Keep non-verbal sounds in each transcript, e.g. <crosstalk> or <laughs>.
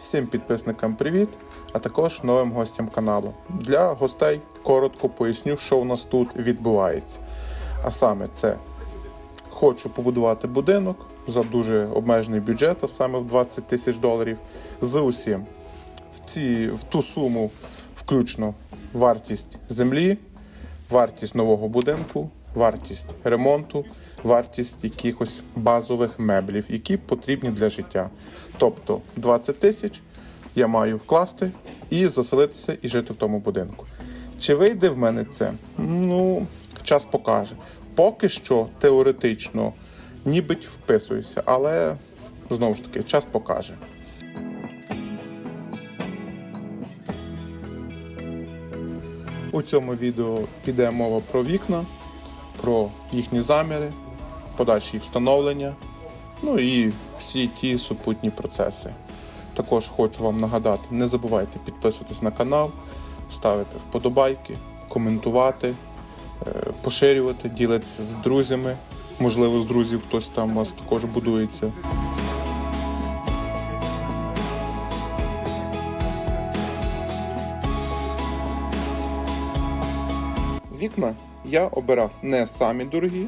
Всім підписникам привіт, а також новим гостям каналу. Для гостей коротко поясню, що у нас тут відбувається. А саме це хочу побудувати будинок за дуже обмежений бюджет, а саме в 20 тисяч доларів. З усім. В, ці, в ту суму включно вартість землі, вартість нового будинку, вартість ремонту, вартість якихось базових меблів, які потрібні для життя. Тобто 20 тисяч я маю вкласти і заселитися і жити в тому будинку. Чи вийде в мене це? Ну, час покаже. Поки що теоретично нібить вписуюся, але знову ж таки, час покаже. У цьому відео піде мова про вікна, про їхні заміри, подальші встановлення, ну і всі ті супутні процеси. Також хочу вам нагадати: не забувайте підписуватись на канал, ставити вподобайки, коментувати, е, поширювати, ділитися з друзями. Можливо, з друзів хтось там у вас також будується. Вікна я обирав не самі дорогі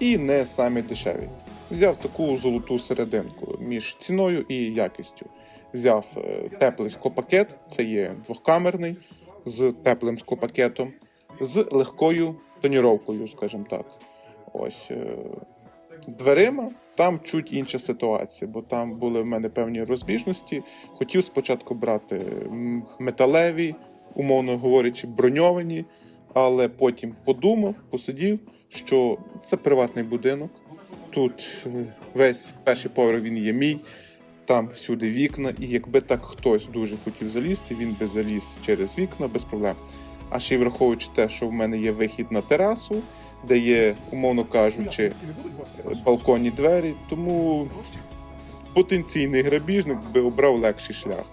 і не самі дешеві. Взяв таку золоту серединку між ціною і якістю. Взяв е, теплий склопакет, це є двохкамерний з теплим склопакетом, з легкою тоніровкою, скажімо так. Ось е, дверима там чуть інша ситуація, бо там були в мене певні розбіжності. Хотів спочатку брати металеві, умовно говорячи, броньовані, але потім подумав, посидів, що це приватний будинок. Тут е, весь перший поверх він є мій, там всюди вікна, і якби так хтось дуже хотів залізти, він би заліз через вікна без проблем. А ще й враховуючи те, що в мене є вихід на терасу, де є, умовно кажучи, балконні двері, тому потенційний грабіжник би обрав легший шлях.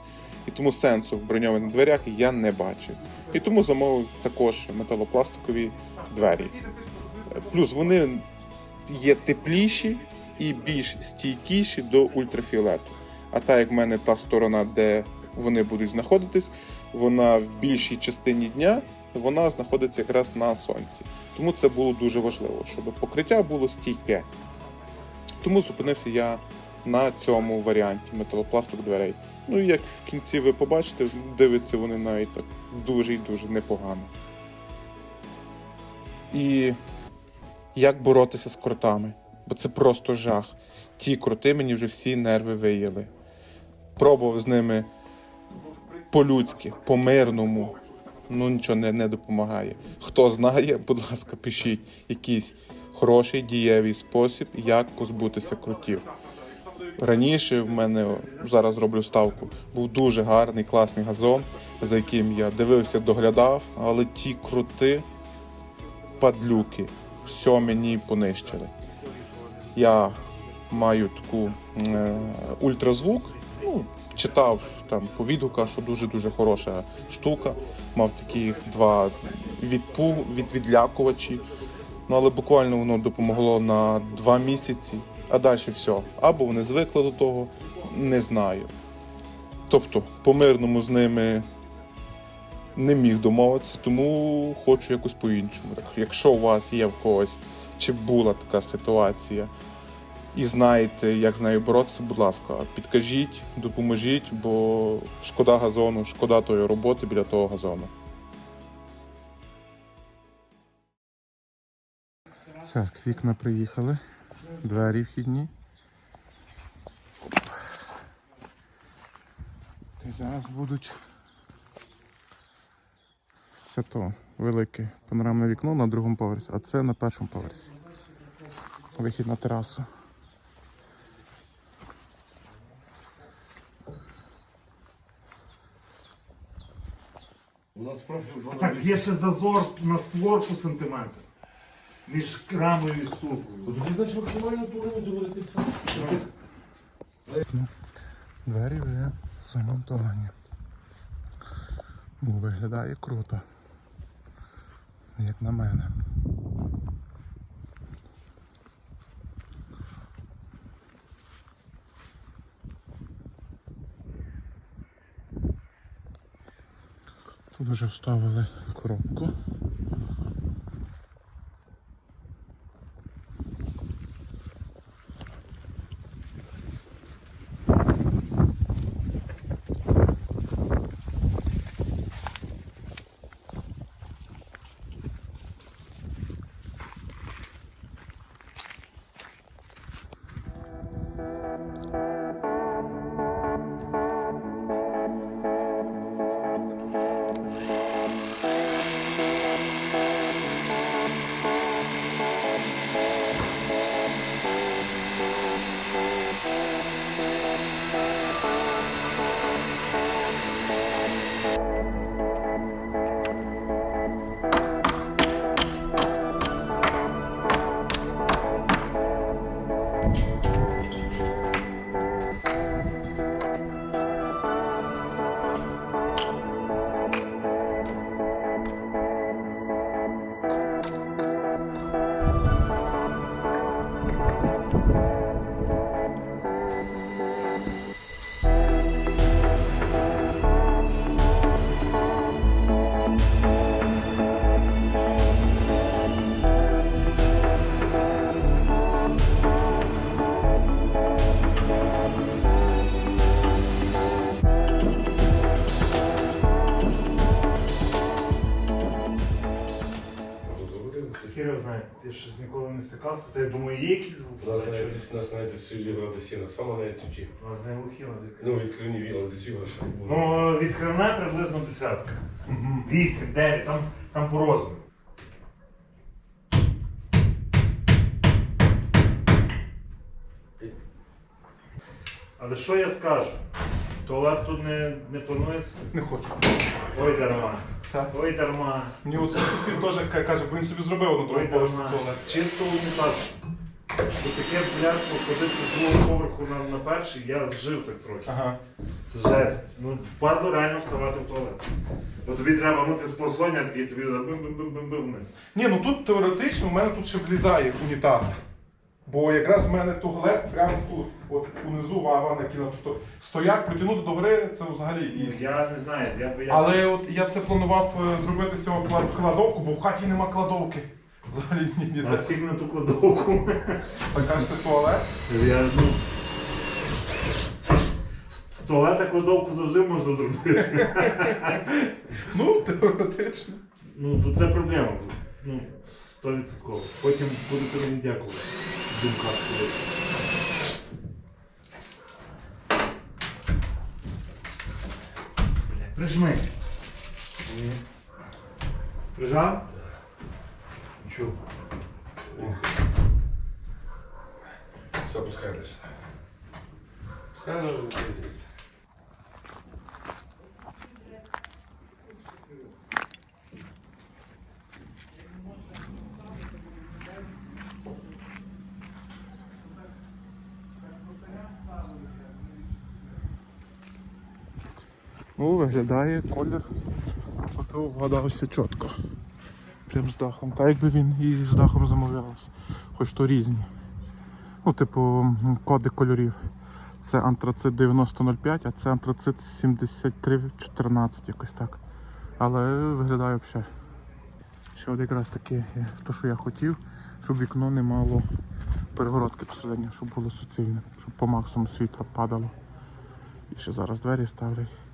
І тому сенсу в броньованих дверях я не бачив. І тому замовив також металопластикові двері. Плюс вони є тепліші і більш стійкіші до ультрафіолету. А так як в мене та сторона, де вони будуть знаходитись, вона в більшій частині дня вона знаходиться якраз на сонці. Тому це було дуже важливо, щоб покриття було стійке. Тому зупинився я на цьому варіанті металопластик дверей. Ну і як в кінці ви побачите, дивиться вони навіть так дуже і дуже непогано. І як боротися з кротами? Бо це просто жах. Ті кроти мені вже всі нерви виїли. Пробував з ними по-людськи, по-мирному. Ну нічого не, не допомагає. Хто знає, будь ласка, пишіть якийсь хороший дієвий спосіб, як позбутися кротів. Раніше в мене зараз роблю ставку. Був дуже гарний, класний газон, за яким я дивився, доглядав, але ті крути, падлюки, все мені понищили. Я маю таку е, ультразвук. Ну, читав там по відгуках, що дуже-дуже хороша штука. Мав таких два відпу, від, відлякувачі. Ну, але буквально воно допомогло на два місяці, а далі все. Або вони звикли до того, не знаю. Тобто, по-мирному з ними не міг домовитися, тому хочу якось по-іншому. Якщо у вас є в когось чи була така ситуація, і знаєте, як з нею боротися, будь ласка, підкажіть, допоможіть, бо шкода газону, шкода тої роботи біля того газону. Так, вікна приїхали, двері вхідні. І зараз будуть. Це то велике панорамне вікно на другому поверсі, а це на першому поверсі. Вихід на терасу. У нас профіль Так, є ще зазор на створку сантиметр. Між рамою і значить максимально все. Двері вже замонтовані. Бо виглядає круто як на мене. Тут вже вставили коробку. Стикався. Та я думаю, є якісь звуки. У нас навіть нас навіть силі градусів, так само навіть тоді. У нас не глухі, у нас відкриті. Ну, відкривні віла, ще було. Ну, відкривна приблизно десятка. Вісім, дев'ять, там, там по розміру. Але що я скажу? Туалет тут не, не планується? Не хочу. Ой, дарма. Так. Ой, дарма. Мені от сусід теж каже, бо він собі зробив на Ой, другому поверсі дарма. туалет. Чисто унітаз. Бо таке блядство ходити з другого поверху на, на перший, я жив так трохи. Ага. Це жесть. Ну, впадло реально вставати в туалет. Бо тобі треба, ну ти з просоння такий, тобі бим-бим-бим-бим вниз. Ні, ну тут теоретично в мене тут ще влізає унітаз. Бо якраз в мене туалет прямо тут, от унизу ванна кіно. Тобто стояк притягнути до гори це взагалі і. Я не знаю, я би я. Але от я це планував е, зробити з цього кладовку, бо в хаті нема кладовки. Взагалі ні, ні. А фіг на ту кладовку. <laughs> Так кажете туалет. Я, ну... З туалета кладовку завжди можна зробити. <laughs> Ну, теоретично. Ну, то це проблема. Ну, 100%. Потім будете мені дякувати. в Прижми. Ні. Прижав? Чув. Все, пускай лежить. Пускай лежить. Ну, виглядає колір. Ото вгадався чітко. Прям з дахом. Так якби він і з дахом замовлявся. Хоч то різні. Ну, типу, коди кольорів. Це антрацит 9005, а це антрацит 7314, якось так. Але виглядає взагалі. Ще от якраз таке, е, то, що я хотів, щоб вікно не мало перегородки посередині, щоб було суцільне, щоб по максимуму світла падало. І ще зараз двері ставлять.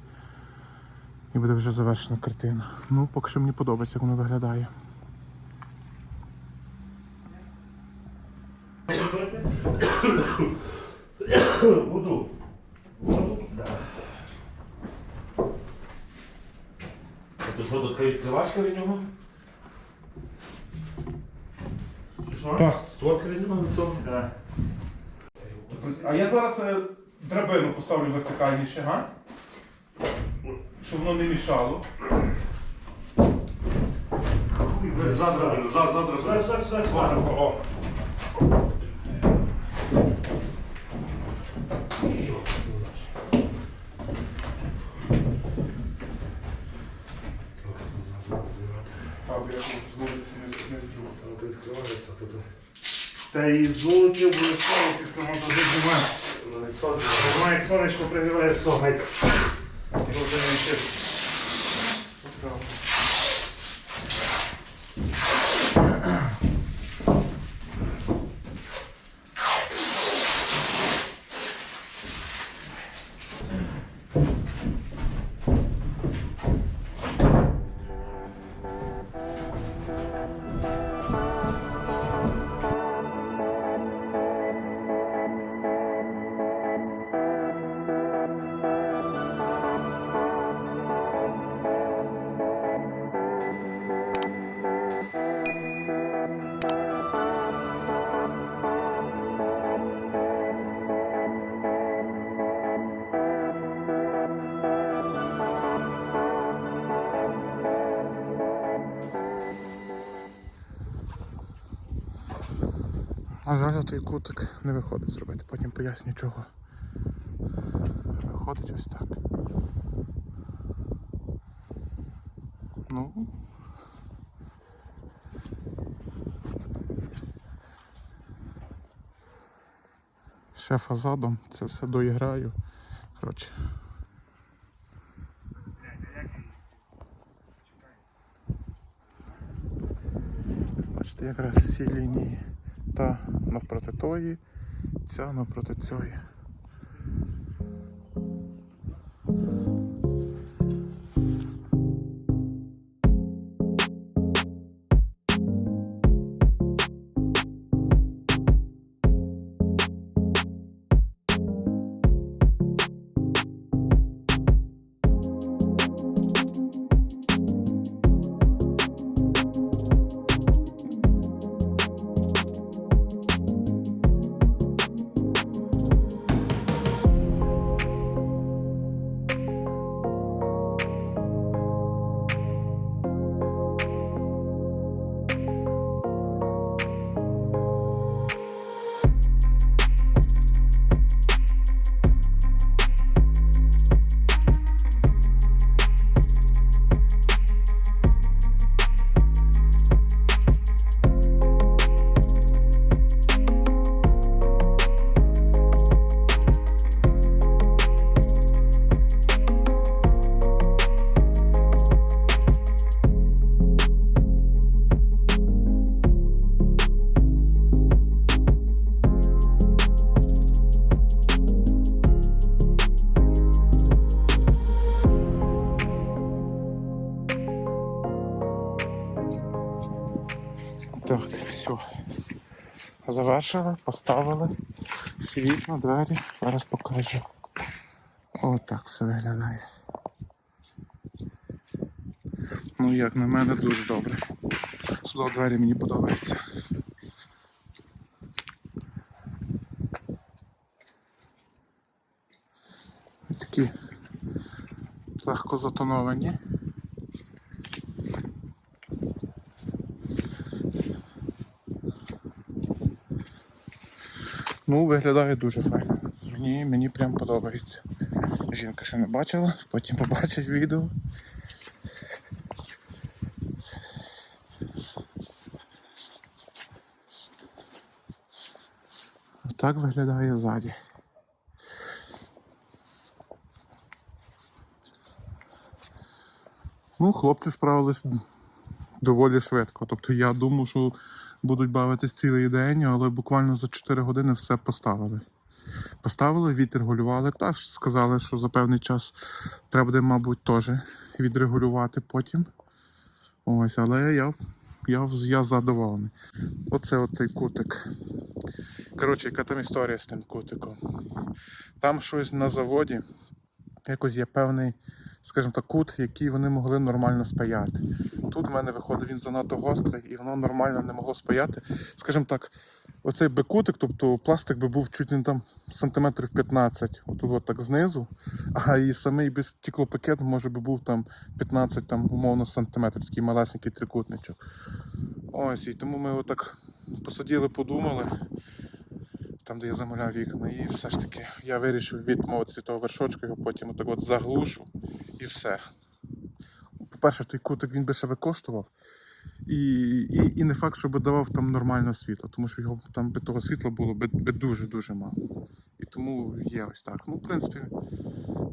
І буде вже завершена картина. Ну, поки що мені подобається, як воно виглядає. Буду. Буду? Да. А то що, тут така відкривачка від нього? Так. Створка від нього цьому? Да. А я зараз е, драбину поставлю вертикальніше, га? Щоб воно не мішало. Задра, за, задра. Сюди, сюди, сюди. О, так, не, здру. Воно відкривається, тут Та і золоті обов'язково після монтажу знімає. сонечко пригріває. Розумію, що цікаво. На жаль, той кутик не виходить зробити, потім поясню чого. Виходить ось так. Ну. Ще фазадом це все доіграю. Коротше. Бачите, якраз всі лінії та навпроти тої, ця навпроти цієї. Завершили, поставили світло, двері. Зараз покажу. Отак все виглядає. Ну, як на мене, дуже добре. Сюди двері мені подобаються. Такі легко затоновані. Ну, виглядає дуже файно. Мені, мені прям подобається. Жінка ще не бачила, потім побачить відео. Так виглядає ззаді. Ну, хлопці справились доволі швидко. Тобто я думав, що будуть бавитись цілий день, але буквально за 4 години все поставили. Поставили, відрегулювали. Та сказали, що за певний час треба буде, мабуть, теж відрегулювати потім. Ось, але я, я, я задоволений. Оце оцей кутик. Коротше, яка там історія з тим кутиком. Там щось на заводі, якось є певний, скажімо так, кут, який вони могли нормально спаяти. Тут в мене виходить він занадто гострий і воно нормально не могло спаяти. Скажімо так, оцей би кутик, тобто пластик би був чуть не там сантиметрів 15, отут от так знизу, а і самий би стеклопакет може би був там 15 там, умовно сантиметрів, такий малесенький трикутничок. Ось, і тому ми отак посиділи, подумали там, де я замовляв вікна, і все ж таки я вирішив відмовитися від того вершочка, його потім отак от заглушу і все. По-перше, той кутик він би ще би коштував. І, і, і не факт, що би давав там нормальне світло, тому що його там би того світла було би, дуже-дуже мало. І тому є ось так. Ну, в принципі,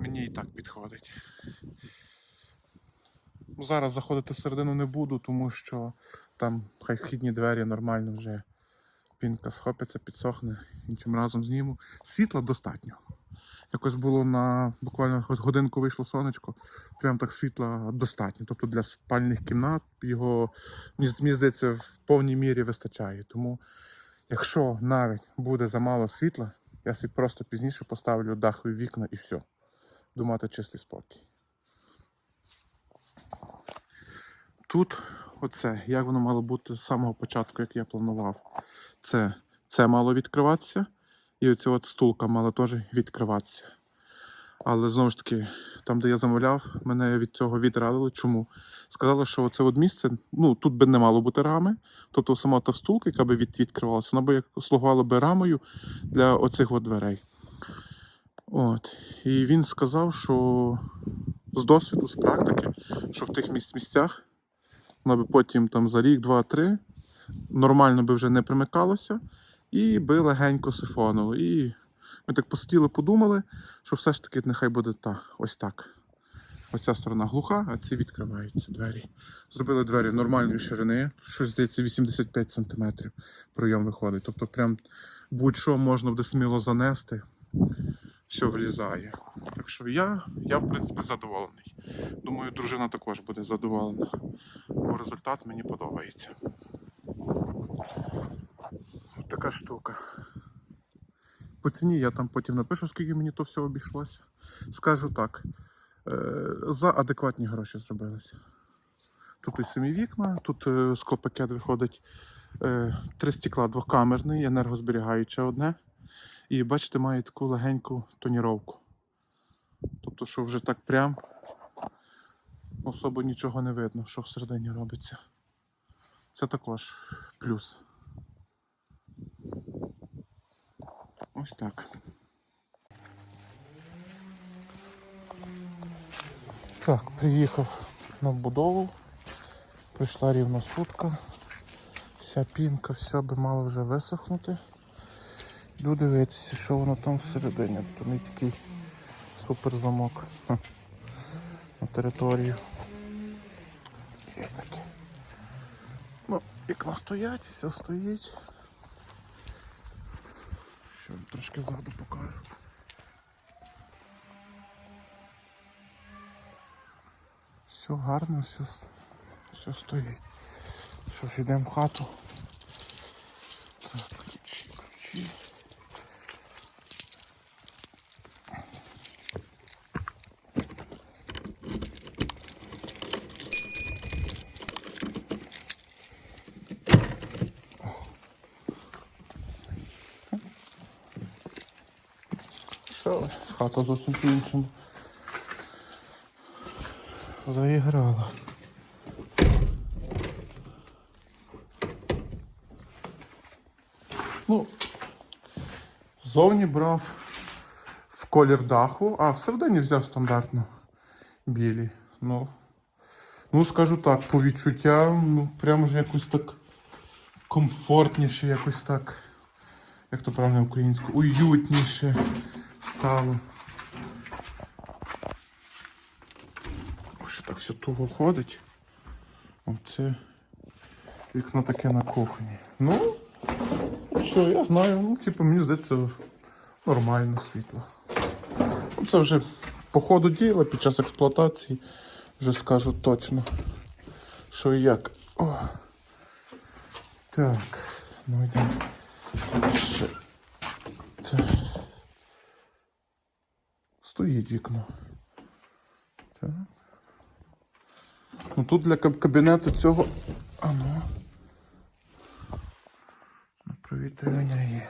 мені і так підходить. Зараз заходити всередину не буду, тому що там хай вхідні двері нормально вже. Пінка схопиться, підсохне, іншим разом зніму. Світла достатньо. Якось було на буквально годинку вийшло сонечко, прям так світла достатньо. Тобто для спальних кімнат його, мені здається, в повній мірі вистачає. Тому, якщо навіть буде замало світла, я собі просто пізніше поставлю дахові вікна і все. Буду мати чистий спокій. Тут оце, як воно мало бути з самого початку, як я планував. Це, це мало відкриватися, і оця от стулка мала теж відкриватися. Але знову ж таки, там, де я замовляв, мене від цього відрадили. Чому? Сказали, що це от місце, ну тут би не мало бути рами. Тобто сама та стулка, яка би від, відкривалася, вона би слугувала би рамою для оцих от дверей. От. І він сказав, що з досвіду, з практики, що в тих місцях воно би потім там за рік, два, три нормально би вже не примикалося, і би легенько сифонило. І ми так посиділи, подумали, що все ж таки нехай буде так, ось так. Оця сторона глуха, а ці відкриваються двері. Зробили двері нормальної ширини, тут щось здається 85 см прийом виходить. Тобто, прям будь-що можна буде сміло занести, все влізає. Так що я, я в принципі задоволений. Думаю, дружина також буде задоволена, бо результат мені подобається. Така штука. По ціні я там потім напишу, скільки мені то все обійшлося. Скажу так, е, за адекватні гроші зробилися. Тут і самі вікна, тут е, склопакет виходить е, три стекла двокамерний, енергозберігаюче одне. І бачите, має таку легеньку тоніровку. Тобто, що вже так прям особо нічого не видно, що всередині робиться. Це також плюс. Ось так. Так, приїхав на будову. Прийшла рівно сутка. Вся пінка, все би мало вже висохнути. Йду дивитися, що воно там всередині. Тут не такий супер замок на територію. Є таке. Ну, вікна стоять, все стоїть. Що трошки ззаду покажу. Все гарно, все, все стоїть. Що ж, йдемо в хату. Хата зовсім по-іншому. Заіграла. Ну, зовні брав в колір даху, а всередині взяв стандартно білі. Ну, ну скажу так, по відчуттям, ну, прямо ж якось так комфортніше, якось так, як то правильно українською, уютніше стало. Ось так все туго ходить. Оце вікно таке на кухні. Ну, що, я знаю, ну, типу, мені здається, нормально світло. Ну, це вже по ходу діла, під час експлуатації вже скажу точно, що і як. О. Так, ну йдемо. Ще. Так. Стоїть вікно. Так. Ну тут для кабінету цього. А ну. Провітрювання є.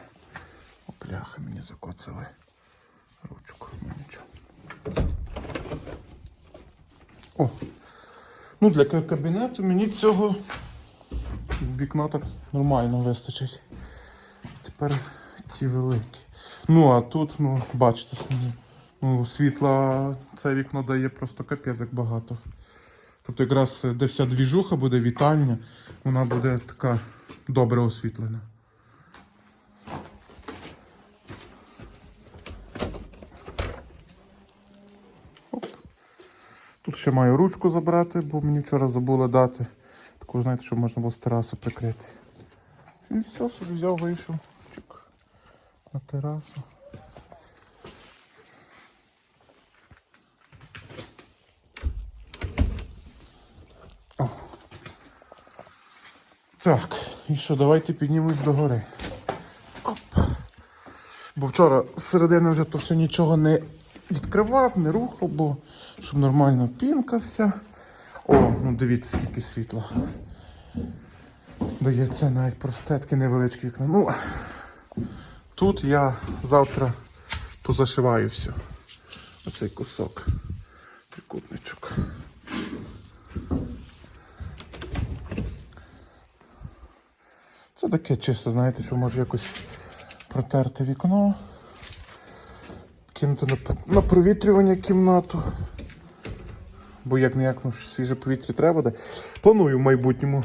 О, пляха, мені закоцали ручку. Ну нічого. О! Ну, для кабінету мені цього вікна так нормально вистачить. Тепер ті великі. Ну, а тут, ну, бачите. Ну, світла це вікно дає просто капець як багато. Тобто якраз е, де вся двіжуха буде вітальня, вона буде така добре освітлена. Оп. Тут ще маю ручку забрати, бо мені вчора забули дати. Таку, знаєте, щоб можна було з тераси прикрити. І все, собі взяв, вийшов. Чик. На терасу. Так, і що, давайте піднімемось до гори. Оп. Бо вчора з середини вже то все нічого не відкривав, не рухав, бо щоб нормально пінка вся. О, ну дивіться, скільки світла. Дається навіть простетки невеличкі вікна. Ну, тут я завтра позашиваю все. Оцей кусок. Трикутничок. Це таке чисто, знаєте, що може якось протерти вікно, кинути на, на провітрювання кімнату. Бо як не як ну, свіже повітря треба буде. Планую в майбутньому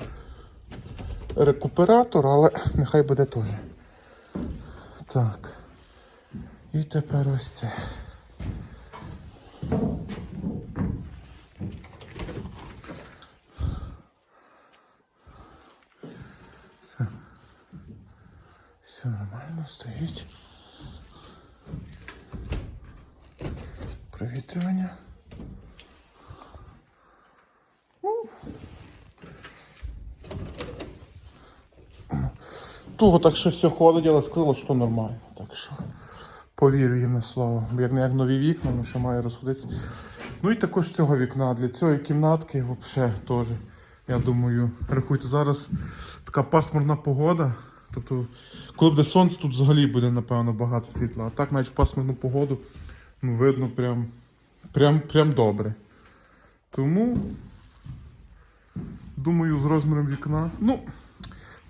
рекуператор, але нехай буде теж. Так. І тепер ось це. Все. Все нормально стоїть. Провітрювання. Туго так що все ходить, але сказала, що нормально. Так що повірю їм на слово. Як не як нові вікна, ну ще має розходитися. Ну і також цього вікна. Для цієї кімнатки взагалі теж. Я думаю, рахуйте, зараз така пасмурна погода. Тобто, коли буде сонце, тут взагалі буде, напевно, багато світла. А так навіть в пасмурну погоду ну, видно прям, прям, прям добре. Тому, думаю, з розміром вікна. Ну,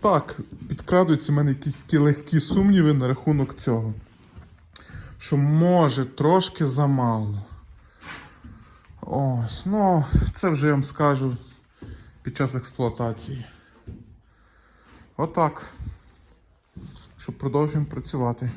так, підкрадуються в мене якісь такі легкі сумніви на рахунок цього. Що може трошки замало. Ось, ну, це вже я вам скажу під час експлуатації. Отак. Що продовжуємо працювати.